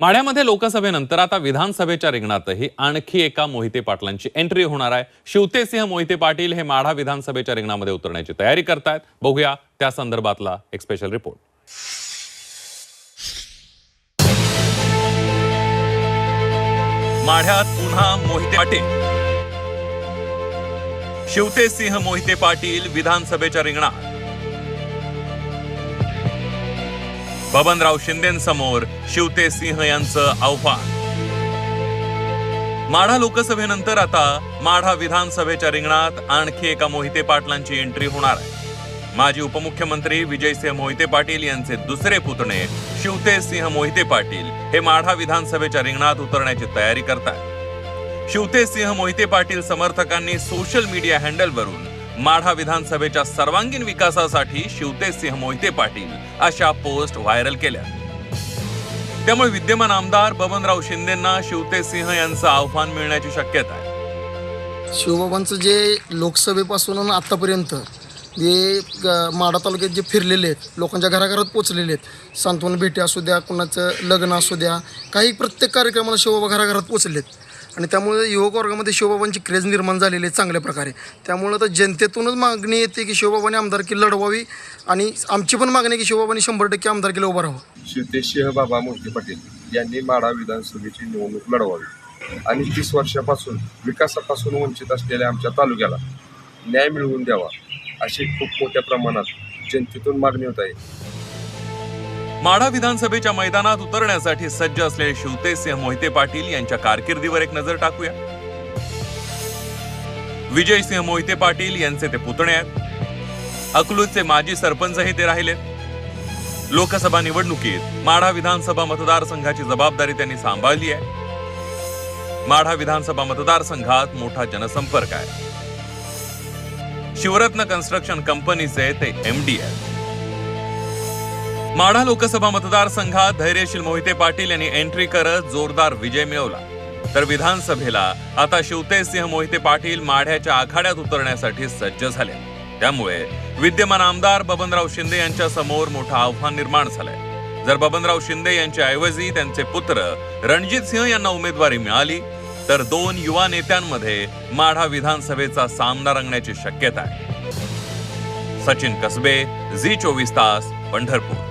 माढ्यामध्ये लोकसभेनंतर आता विधानसभेच्या रिंगणातही आणखी एका मोहिते पाटलांची एंट्री होणार आहे. शिवतेसिंह मोहिते पाटील हे माढा विधानसभेच्या रिंगणामध्ये उतरण्याची तयारी करतायत. बघूया त्या संदर्भातला एक स्पेशल रिपोर्ट माढ्यात पुन्हा मोहिते पाटील. शिवतेसिंह मोहिते पाटील विधानसभेच्या रिंगणात. बबनराव शिंदेसमोर शिवतेसिंह यांचं आव्हान. माढा लोकसभेनंतर आता माढा विधानसभेच्या रिंगणात आणखी एका मोहिते पाटलांची एंट्री होणार आहे. माजी उपमुख्यमंत्री विजयसिंह मोहिते पाटील यांचे दुसरे पुतणे शिवतेसिंह मोहिते पाटील हे माढा विधानसभेच्या रिंगणात उतरण्याची तयारी करतात शिवतेसिंह मोहिते पाटील समर्थकांनी सोशल मीडिया हँडलवरून माढा विधानसभेच्या सर्वांगीण विकासासाठी शिवतेसिंह मोहिते पाटील अशा पोस्ट व्हायरल केल्या. त्यामुळे विद्यमान आमदार बबनराव शिंदेंना शिवतेसिंह यांचं आव्हान मिळण्याची शक्यता आहे. शिवबाबांचं जे लोकसभेपासून आत्तापर्यंत जे माडा माढा तालुक्यात जे फिरलेले आहेत लोकांच्या घराघरात पोचलेले आहेत सांत्वन भेटी असू द्या कुणाचं लग्न असू द्या काही प्रत्येक कार्यक्रमाला शिवबाबा घराघरात पोचलेत. आणि त्यामुळे युवक वर्गामध्ये शिवबाबांची क्रेज निर्माण झालेली आहे चांगल्या प्रकारे. त्यामुळं तर जनतेतूनच मागणी येते की शिवबाबांनी आमदारकी लढवावी आणि आमची पण मागणी आहे की शिवबाबांनी शंभर टक्के आमदारकीला उभं राहावं. शिवतेशिंह बाबा मोहिते पाटील यांनी माढा विधानसभेची निवडणूक लढवावी. आणि तीस वर्षापासून विकासापासून वंचित असलेल्या आमच्या तालुक्याला न्याय मिळवून द्यावा अशी खूप मोठ्या प्रमाणात जनतेतून मागणी होत आहे. माढा विधानसभेच्या मैदानात उतरण्यासाठी सज्ज असलेले शिवतेसिंह मोहिते पाटील यांच्या कारकिर्दीवर एक नजर टाकूया. विजयसिंह मोहिते पाटील यांचे ते पुतणे आहेत. अकलूजचे माजी सरपंचही ते राहिले लोकसभा निवडणुकीत माढा विधानसभा मतदारसंघाची जबाबदारी त्यांनी सांभाळली आहे. माढा विधानसभा मतदारसंघात मोठा जनसंपर्क आहे. शिवरत्न कन्स्ट्रक्शन कंपनीचे ते एमडी आहेत. माढा लोकसभा मतदारसंघात धैर्यशील मोहिते पाटील यांनी एंट्री करत जोरदार विजय मिळवला. तर विधानसभेला आता शिवतेसिंह मोहिते पाटील माढ्याच्या आखाड्यात उतरण्यासाठी सज्ज झाले. त्यामुळे विद्यमान आमदार बबनराव शिंदे यांच्या समोर मोठं आव्हान निर्माण झालंय. जर बबनराव शिंदे यांच्या ऐवजी त्यांचे पुत्र रणजित सिंह यांना उमेदवारी मिळाली तर दोन युवा नेत्यांमध्ये माढा विधानसभेचा सामना रंगण्याची शक्यता आहे. सचिन कसबे झी चोवीस तास पंढरपूर.